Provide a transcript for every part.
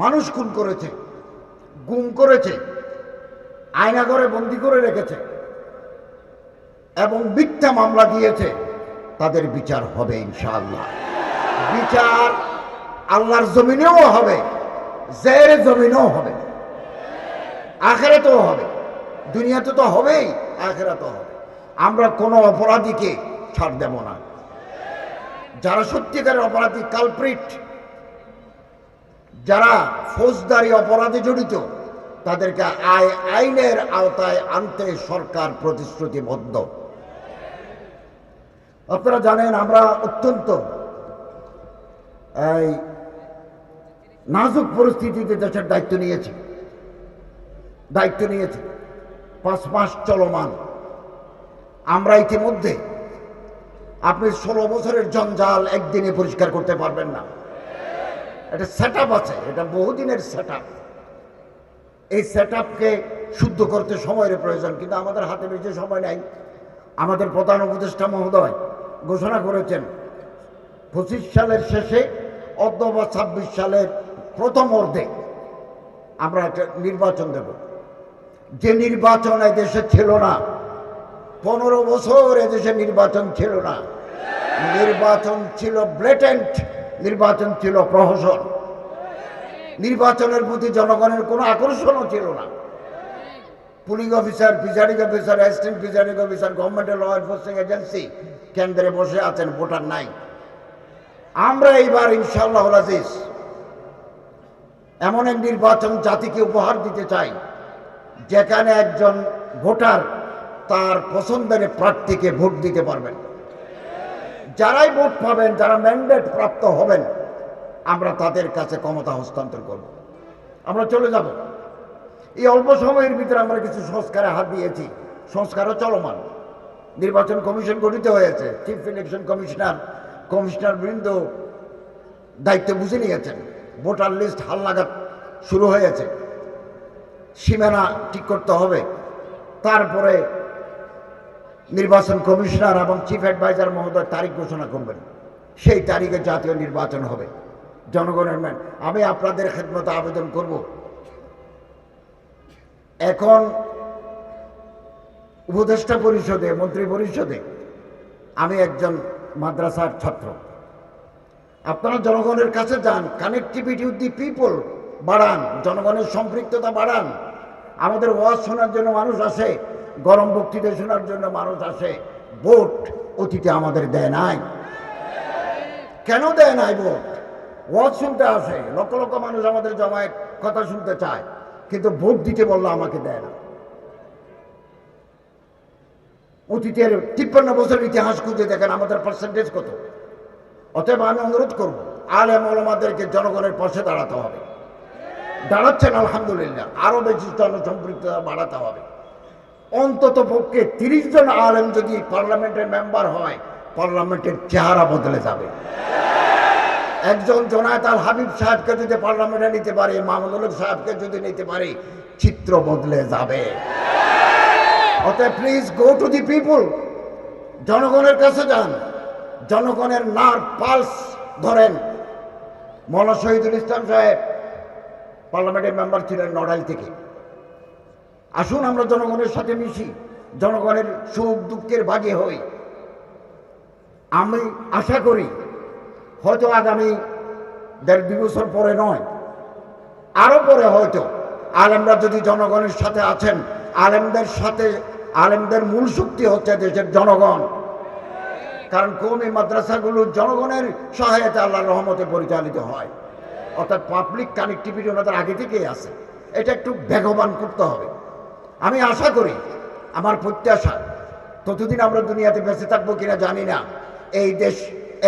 মানুষ খুন করেছে, গুম করেছে আয়না আয়নাঘরে বন্দি করে রেখেছে এবং মিথ্যা মামলা দিয়েছে, তাদের বিচার হবে ইনশাআল্লাহ। বিচার আল্লাহর জমিনেও হবে, জের জমিনেও হবে, আখেরাতেও হবে, দুনিয়াতে তো হবেই, আখেরাতেও হবে। আমরা কোনো অপরাধীকে ছাড় দেব না। যারা সত্যিকারের অপরাধী কালপ্রিট যারা ফৌজদারি অপরাধে জড়িত, তাদেরকে আয় আইনের আওতায় আনতে সরকার প্রতিশ্রুতিবদ্ধ। আপনারা জানেন, আমরা অত্যন্ত, এই, নাজুক পরিস্থিতিতে দেশের দায়িত্ব নিয়েছি। দায়িত্ব নিয়েছি। পাঁচ মাস চলমান। আমরা ইতিমধ্যে, আপনি ষোলো বছরের জঞ্জাল একদিনে পরিষ্কার করতে পারবেন না। এটা সেট আছে, এটা বহুদিনের সেট এই সেট শুদ্ধ করতে সময়ের প্রয়োজন, কিন্তু আমাদের হাতে বেশি সময় নাই। আমাদের প্রধান উপদেষ্টা মহোদয় ঘোষণা করেছেন, পঁচিশ সালের শেষে অথবা ছাব্বিশ সালের প্রথম অর্ধে আমরা একটা নির্বাচন দেব। যে নির্বাচন দেশে ছিল না, পনেরো বছর এদেশে নির্বাচন ছিল না। নির্বাচন ছিল ব্লেটেন্ট নির্বাচন ছিল প্রহসন। নির্বাচনের প্রতি জনগণের কোনো আকর্ষণও ছিল না। Polling officer presiding officer, assistant presiding officer গভর্নমেন্টের ল এনফোর্সিং এজেন্সি কেন্দ্রে বসে আছেন, ভোটার নাই। আমরা এইবার ইনশাল্লাহ আজিজ এমন এক নির্বাচন জাতিকে উপহার দিতে চাই, যেখানে একজন ভোটার তার পছন্দের প্রার্থীকে ভোট দিতে পারবেন। যারাই ভোট পাবেন, যারা ম্যান্ডেট প্রাপ্ত হবেন, আমরা তাদের কাছে ক্ষমতা হস্তান্তর করব। আমরা চলে যাব। এই অল্প সময়ের ভিতরে আমরা কিছু সংস্কারে হাত দিয়েছি। সংস্কারও চলমান। নির্বাচন কমিশন গঠিত হয়েছে। চিফ ইলেকশন কমিশনার কমিশনার বৃন্দ দায়িত্ব বুঝে নিয়েছেন। ভোটার লিস্ট হাল হালনাগাদ শুরু হয়েছে। সীমানা ঠিক করতে হবে। তারপরে নির্বাচন কমিশনার এবং চিফ অ্যাডভাইজার মহোদয় তারিখ ঘোষণা করবেন। সেই তারিখে জাতীয় নির্বাচন হবে। জনগণের ম্যান আমি আপনাদের খেদমতে আবেদন করব। এখন উপদেষ্টা পরিষদে, মন্ত্রী পরিষদে আমি একজন মাদ্রাসার ছাত্র। আপনারা জনগণের কাছে যান কানেক্টিভিটি উইথ দি পিপল বাড়ান, জনগণের সম্পৃক্ততা বাড়ান। আমাদের ওয়াজ শোনার জন্য মানুষ আসে। গরম বক্তৃতা শোনার জন্য মানুষ আসে, ভোট অতীতে আমাদের দেয় নাই। কেন দেয় নাই ভোট? ওয়াজ শুনতে আসে, লক্ষ লক্ষ মানুষ আমাদের জমায়েত কথা শুনতে চায়, কিন্তু ভোট দিতে বলল আমাকে দেয় না। অতীতের তিপ্পান্ন বছর ইতিহাস খুঁজে দেখেন আমাদের পার্সেন্টেজ কত। অতএব আমি অনুরোধ করব, আলেম ওলমাদেরকে জনগণের পাশে দাঁড়াতে হবে। দাঁড়াচ্ছেন, আলহামদুলিল্লাহ। আরও বেশি জনসম্পৃক্ততা বাড়াতে হবে। অন্তত পক্ষে তিরিশ জন আলেম যদি পার্লামেন্টের মেম্বার হয়, পার্লামেন্টের চেহারা বদলে যাবে। একজন জোনায়ত আল হাবিব সাহেবকে যদি পার্লামেন্টে নিতে পারে মাহমুদুল সাহেবকে যদি নিতে পারে, চিত্র বদলে যাবে। অতএব please go to the people জনগণের কাছে যান। জনগণের নার পালস ধরেন। মৌলা শহীদুল ইসলাম সাহেব পার্লামেন্টের মেম্বার ছিলেন নড়াইল থেকে। আসুন আমরা জনগণের সাথে মিশি, জনগণের সুখ দুঃখের ভাগে হই। আমি আশা করি, হয়তো আগামী দেড় দুই বছর পরে নয়, আরও পরে হয়তো আলেমরা যদি জনগণের সাথে আছেন, আলেমদের সাথে, আলেমদের মূল শক্তি হচ্ছে দেশের জনগণ। কারণ কৌমি মাদ্রাসাগুলো জনগণের সহায়তা আল্লাহর রহমতে পরিচালিত হয়। অর্থাৎ পাবলিক কানেক্টিভিটি ওনাদের আগে থেকেই আছে। এটা একটু বেগবান করতে হবে। আমি আশা করি, আমার প্রত্যাশা, ততদিন আমরা দুনিয়াতে বেঁচে থাকব কিনা জানি না। এই দেশ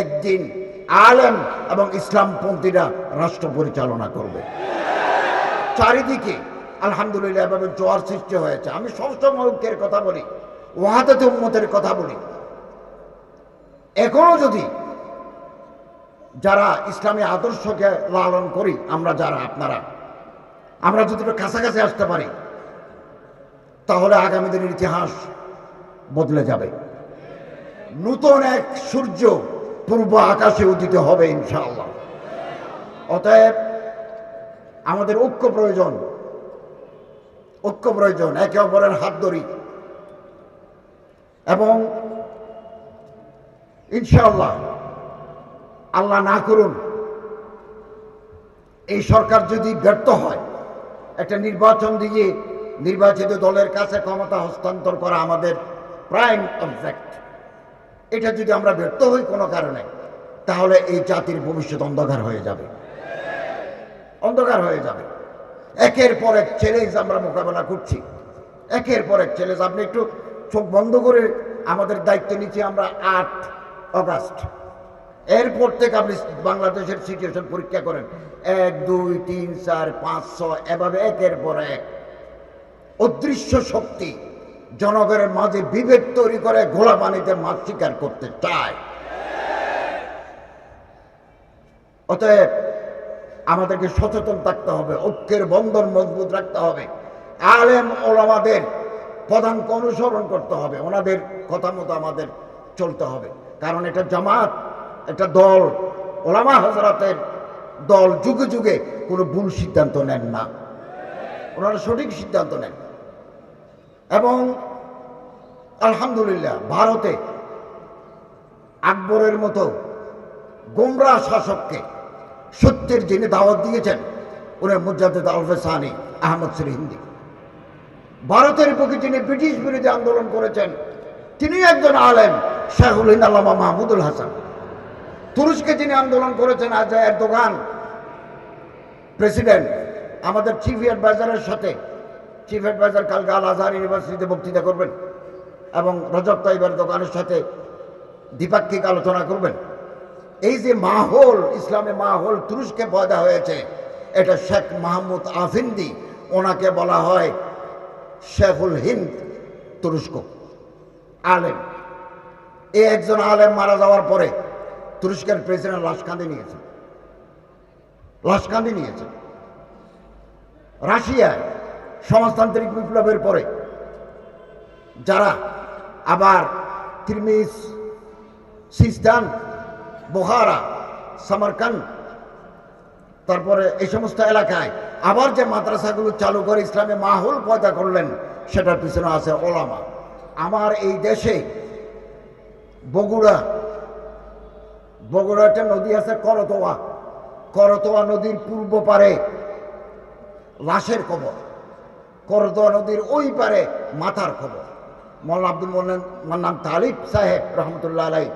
একদিন আলেম এবং ইসলামপন্থীরা রাষ্ট্র পরিচালনা করবে। চারিদিকে আলহামদুলিল্লাহ এভাবে জোয়ার সৃষ্টি হয়েছে। আমি সবসময় ঐক্যের কথা বলি, ওয়াহাদাতে উম্মতের কথা বলি। এখনও যদি যারা ইসলামী আদর্শকে লালন করি, আমরা যারা, আপনারা, আমরা যদি কাছাকাছি আসতে পারি তাহলে আগামী দিনের ইতিহাস বদলে যাবে। নূতন এক সূর্য পূর্ব আকাশে উদিত হবে ইনশাআল্লাহ। অতএব আমাদের ঐক্য প্রয়োজন ঐক্য প্রয়োজন, একে অপরের হাত ধরি। এবং ইনশাআল্লাহ আল্লাহ না করুন, এই সরকার যদি ব্যর্থ হয়, একটা নির্বাচন দিয়ে নির্বাচিত দলের কাছে ক্ষমতা হস্তান্তর করা আমাদের প্রাইম অবজেক্ট এটা যদি আমরা ব্যর্থ হই কোনো কারণে, তাহলে এই জাতির ভবিষ্যৎ অন্ধকার হয়ে যাবে। অন্ধকার হয়ে যাবে। একের পর এক চ্যালেঞ্জ আমরা মোকাবেলা করছি। একের পর এক চ্যালেঞ্জ আপনি একটু চোখ বন্ধ করে আমাদের দায়িত্ব নিচ্ছি আমরা আট অগাস্ট। এরপর থেকে আপনি বাংলাদেশের সিচুয়েশন পরীক্ষা করেন। এক, দুই, তিন, চার, পাঁচ, ছয়, এভাবে একের পর এক। অদৃশ্য শক্তি জনগণের মাঝে বিভেদ তৈরি করে ঘোলা পানিতে মাছ শিকার করতে চায়। অতএব আমাদেরকে সচেতন থাকতে হবে, ঐক্যের বন্ধন মজবুত রাখতে হবে। আলেম ওলামাদের পদাঙ্ক অনুসরণ করতে হবে, ওনাদের কথা মতো আমাদের চলতে হবে। কারণ এটা জামাত একটা দল, ওলামা হজরতের দল যুগে যুগে কোনো ভুল সিদ্ধান্ত নেন না। ওনারা সঠিক সিদ্ধান্ত নেন। এবং আলহামদুলিল্লাহ ভারতে আকবরের মতো গোমরা শাসককে সত্যের যিনি দাওয়াত দিয়েছেন উনি মুজাদ্দেদ আলফে সানি আহমদ সরি হিন্দি। ভারতের পক্ষে যিনি ব্রিটিশ বিরোধী আন্দোলন করেছেন তিনি একজন আলেম শেখুল হিন্দ আল্লামা মাহমুদুল হাসান। তুরস্কে যিনি আন্দোলন করেছেন আজ দোকান প্রেসিডেন্ট, আমাদের চিফ অ্যাডভাইজারের সাথে চিফ অ্যাডভাইজার কালকে আল আজহার ইউনিভার্সিটিতে বক্তৃতা করবেন এবং রজব তাইবার দোকানের সাথে দ্বিপাক্ষিক আলোচনা করবেন। এই যে মাহল ইসলামে মাহল তুরস্কে পয়দা হয়েছে, এটা শেখ মাহমুদ আফিন্দি, ওনাকে বলা হয় শেখুল হিন্দ তুরস্ক আলেম। এ একজন আলেম মারা যাওয়ার পরে তুরস্কের প্রেসিডেন্ট লাশ কাঁদে নিয়েছেন। লাশ কাঁদে নিয়েছেন। রাশিয়ায় সমাজতান্ত্রিক বিপ্লবের পরে যারা আবার তিরমিস সিস্তান বোহারা সামারকান তারপরে এই সমস্ত এলাকায় আবার যে মাদ্রাসাগুলো চালু করে ইসলামে মাহুল পয়দা করলেন, সেটার পিছনে আছে ওলামা। আমার এই দেশে বগুড়া বগুড়া একটা নদী আছে করতোয়া। করতোয়া নদীর পূর্ব পারে লাশের কবর। করতোয়া নদীর ওই পারে মাথার খবর। মৌলানা আব্দুল মোল্লান মান্নান তালিব সাহেব রহমতুল্লাহ আলাই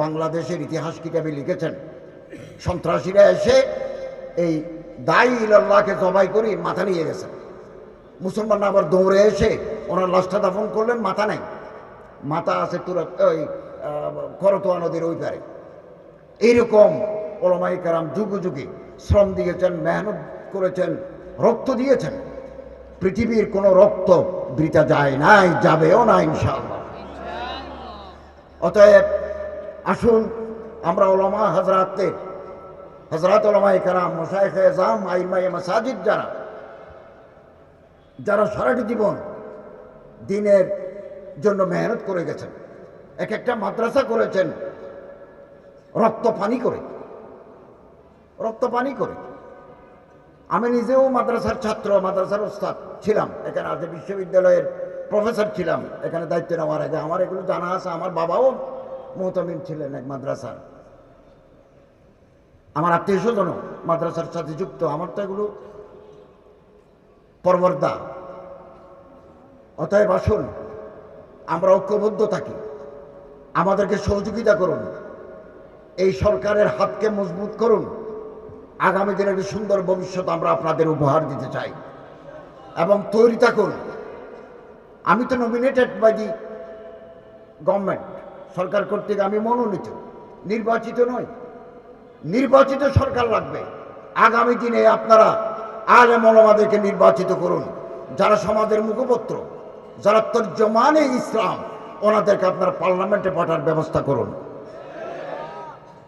বাংলাদেশের ইতিহাস কিতাবে লিখেছেন, সন্ত্রাসীরা এসে এই দায়ী ইল্লাহকে জবাই করে মাথা নিয়ে গেছেন মুসলমান আবার দৌড়ে এসে ওনার লাশটা দাফন করলেন, মাথা নেই। মাথা আছে তুরা, ওই করতোয়া নদীর ওই পারে। এইরকম ওলমাই কারাম যুগে যুগে শ্রম দিয়েছেন, মেহনত করেছেন, রক্ত দিয়েছেন। পৃথিবীর কোনো রক্ত বৃতা যায় নাই, যাবেও না ইনশাআল্লাহ। অতএব আসুন আমরা ওলামা হজরাতের হজরত ওলামাই কারাম মোসাইখ এজাম আইমাই মাসাজিদ যারা যারা সারাটি জীবন দিনের জন্য মেহনত করে গেছেন এক একটা মাদ্রাসা করেছেন, রক্ত পানি করে, রক্ত পানি করে। আমি নিজেও মাদ্রাসার ছাত্র, মাদ্রাসার ওস্তাদ ছিলাম। এখানে আজ বিশ্ববিদ্যালয়ের প্রফেসর ছিলাম। এখানে দায়িত্ব নেওয়ার আগে আমার এগুলো জানা আছে। আমার বাবাও মোহতামিম ছিলেন এক মাদ্রাসার। আমার আত্মীয় স্বজনও মাদ্রাসার সাথে যুক্ত। আমার তো এগুলো পরবর্দা। অতএব আসুন, আমরা ঐক্যবদ্ধ থাকি। আমাদেরকে সহযোগিতা করুন। এই সরকারের হাতকে মজবুত করুন। আগামী দিনের সুন্দর ভবিষ্যৎ আমরা আপনাদের উপহার দিতে চাই। এবং তৈরি থাকুন। আমি তো নমিনেটেড বাই দি গভর্নমেন্ট সরকার কর্তৃক আমি মনোনীত। নির্বাচিত নই। নির্বাচিত সরকার লাগবে। আগামী দিনে আপনারা আলেম ওলামাদেরকে নির্বাচিত করুন, যারা সমাজের মুখপত্র, যারা তর্জমানে ইসলাম, ওনাদেরকে আপনারা পার্লামেন্টে পাঠার ব্যবস্থা করুন।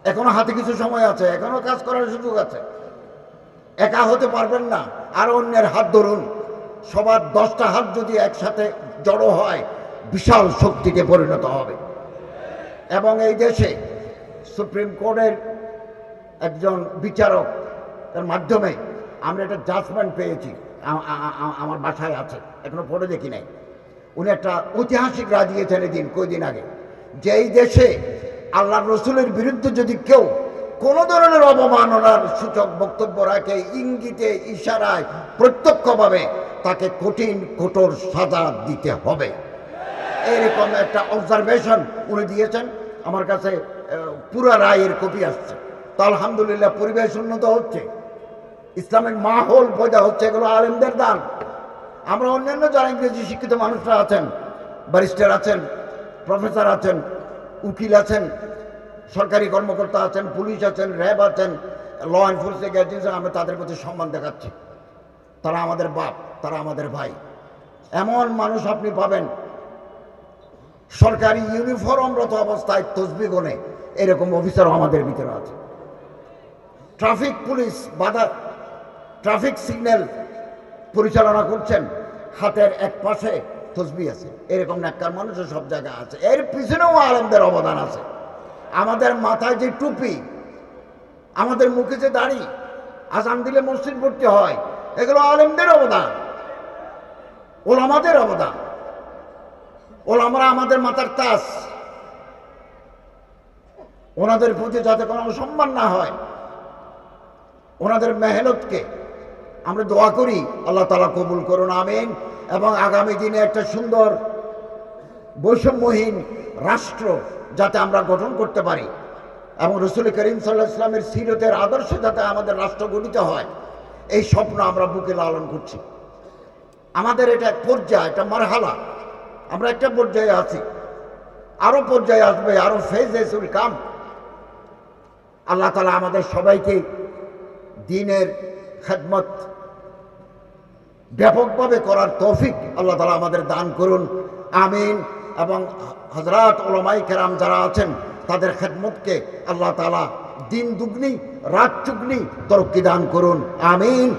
এখনও হাতে কিছু সময় আছে, এখনও কাজ করার সুযোগ আছে। একা হতে পারবেন না, আর অন্যের হাত ধরুন। সবার দশটা হাত যদি একসাথে জড়ো হয়, বিশাল শক্তিতে পরিণত হবে। এবং এই দেশে সুপ্রিম কোর্টের একজন বিচারক, তার মাধ্যমে আমরা একটা জাজমেন্ট পেয়েছি আমার বাসায় আছে, এখনও পড়ে দেখি নাই। উনি একটা ঐতিহাসিক রায় দিয়েছেন এদিন, কয়দিন আগে। যে এই দেশে আল্লাহ রসুলের বিরুদ্ধে যদি কেউ কোনো ধরনের অবমাননার সূচক বক্তব্য রাখে, ইঙ্গিতে, ইশারায়, প্রত্যক্ষভাবে, তাকে কঠিন, কঠোর সাজা দিতে হবে। এরকম একটা অবজারভেশন উনি দিয়েছেন। আমার কাছে পুরা রায়ের কপি আসছে। তো আলহামদুলিল্লাহ পরিবেশ উন্নত হচ্ছে। ইসলামিক মাহল পয়দা হচ্ছে, এগুলো আলেমদের দান। আমরা অন্যান্য যারা ইংরেজি শিক্ষিত মানুষরা আছেন, ব্যারিস্টার আছেন, প্রফেসর আছেন উকিল আছেন, সরকারি কর্মকর্তা আছেন, পুলিশ আছেন, র্যাব আছেন ল এনফোর্সিং এজেন্সি আমরা তাদের প্রতি সম্মান দেখাচ্ছি। তারা আমাদের বাপ, তারা আমাদের ভাই। এমন মানুষ আপনি পাবেন, সরকারি ইউনিফর্মরত অবস্থায় তসবি গনে এরকম অফিসারও আমাদের ভিতরে আছে। ট্রাফিক পুলিশ বাধা, ট্রাফিক সিগন্যাল পরিচালনা করছেন, হাতের এক পাশে তসবি আছে। এরকম নাক্কার মানুষের সব জায়গায় আছে। এর পিছনেও আলমদের অবদান আছে। আমাদের মাথায় যে টুপি, আমাদের মুখে যে দাড়ি আসাম দিলে মসজিদ ভর্তি হয়, এগুলো আলেমদের অবদান। ওলামাদের অবদান। ওলামারা আমাদের মাথার তাস। ওনাদের প্রতি যাতে কোনো সম্মান না হয়, ওনাদের মেহনতকে আমরা দোয়া করি, আল্লাহ তালা কবুল করুন, আমিন। এবং আগামী দিনে একটা সুন্দর বৈষম্যহীন রাষ্ট্র যাতে আমরা গঠন করতে পারি এবং রসুল করিম সাল্লাহ ইসলামের সিরতের আদর্শে যাতে আমাদের রাষ্ট্র গঠিত হয়, এই স্বপ্ন আমরা বুকে লালন করছি। আমাদের এটা এক পর্যায়, একটা মারহালা। আমরা একটা পর্যায়ে আছি। আরও পর্যায়ে আসবে, আরও ফেজ এসুল কাম। আল্লাহ তালা আমাদের সবাইকে দিনের খেদমত ব্যাপকভাবে করার তৌফিক আল্লাহ তালা আমাদের দান করুন, আমিন। এবং হজরাত ওলামাই কেরাম যারা আছেন, তাদের খেদমতকে আল্লাহ তালা দিন দুগ্নি রাত চুগ্নি তরক্কি দান করুন, আমিন।